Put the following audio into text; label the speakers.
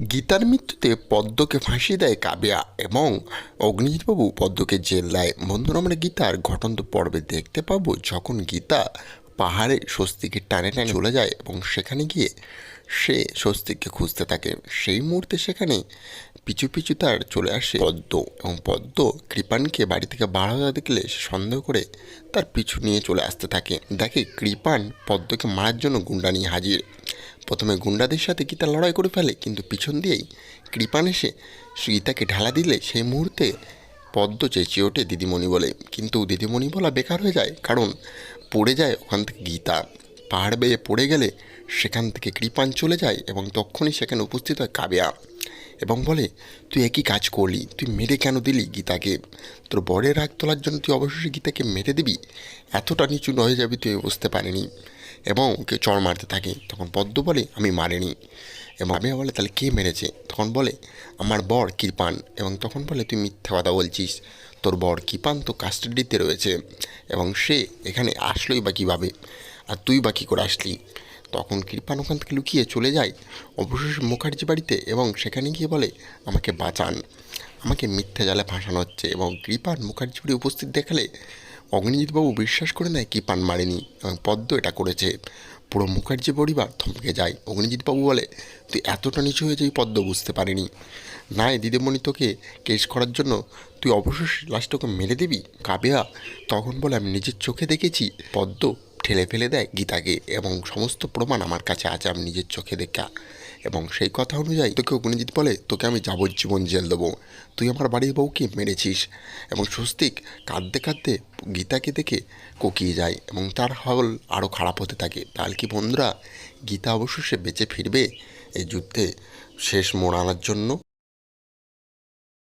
Speaker 1: গীতার মৃত্যুতে পদ্মকে ফাঁসি দেয় কাবিয়া এবং অগ্নিজিৎবাবু পদ্মকে জেল দেয়। বন্ধুরা আমরা গীতার ঘটন্ত পর্বে দেখতে পাবো যখন গীতা পাহাড়ে স্বস্তিকে টানে টানে চলে যায় এবং সেখানে গিয়ে সে স্বস্তিককে খুঁজতে থাকে। সেই মুহূর্তে সেখানে পিছু পিছু তার চলে আসে পদ্ম এবং পদ্ম কৃপানকে বাড়ি থেকে বার হতে দেখলে সে সন্দেহ করে তার পিছু নিয়ে চলে আসতে থাকে। দেখে কৃপান পদ্মকে মারার জন্য গুন্ডা নিয়ে হাজির। প্রথমে গুন্ডাদের সাথে গীতা লড়াই করে ফেলে, কিন্তু পিছন দিয়েই কৃপান এসে গীতাকে ঢালা দিলে সেই মুহূর্তে পদ্ম চেঁচিয়ে ওঠে দিদিমণি বলে। কিন্তু দিদিমণি বলা বেকার হয়ে যায়, কারণ পড়ে যায় ওখান থেকে গীতা। পাহাড় বেয়ে পড়ে গেলে সেখান থেকে কৃপান চলে যায় এবং তখনই সেখানে উপস্থিত হয় কাব্যা। এবং বলে, তুই একই কাজ করলি, তুই মেরে কেন দিলি গীতাকে? তোর বরের রাগ তোলার জন্য তুই অবশ্যই গীতাকে মেরে দিবি? এতটা নিচু নয়ে যাবি, তুই বুঝতে পারিনি। এবং ওকে চড় মারতে থাকে, তখন পদ্ম বলে, আমি মারিনি। এবং আমি বলে, তাহলে কে মেরেছে? তখন বলে, আমার বর কৃপান। এবং তখন বলে, তুই মিথ্যা কথা বলছিস। তোর বর কৃপান তো কাস্টাডিতে রয়েছে এবং সে এখানে আসলোই বা কীভাবে? আর তুই বা কী করে আসলি? তখন কৃপান ওখান থেকে লুকিয়ে চলে যায় অবশেষে মুখার্জি বাড়িতে এবং সেখানে গিয়ে বলে, আমাকে বাঁচান। আমাকে মিথ্যা জালে ফাঁসানো হচ্ছে। এবং কৃপান মুখার্জি বাড়ি উপস্থিত দেখালে অগ্নিজিৎবাবু বিশ্বাস করে নেয় কি পান মারেনি এবং পদ্ম এটা করেছে। পুরো মুখার্জি পরিবার থমকে যায়। অগ্নিজিৎবাবু বলে, তুই এতটা নিচু হয়ে যাই পদ্ম বুঝতে পারিনি। নাই দিদিমণি তোকে কেস করার জন্য তুই অবশ্যই লাস্টকে মেরে দিবি, কাবেয়া? তখন বলে, আমি নিজের চোখে দেখেছি। পদ্ম ঠেলে ফেলে দেয় গীতাকে এবং সমস্ত প্রমাণ আমার কাছে আছে, আমি নিজের চোখে দেখা। এবং সেই কথা অনুযায়ী তোকে অগ্নিজিৎ বলে, তোকে আমি যাবজ্জীবন জেল দেবো। তুই আমার বাড়ির বউকে মেরেছিস এবং স্বস্তিক কাঁদতে কাঁদতে গীতাকে দেখে কোকিয়ে যায় এবং তার হল আরও খারাপ হতে থাকে। তাহলে কি বন্ধুরা, গীতা অবশ্য সে বেঁচে ফিরবে এই যুদ্ধে শেষ মোড় আনার জন্য?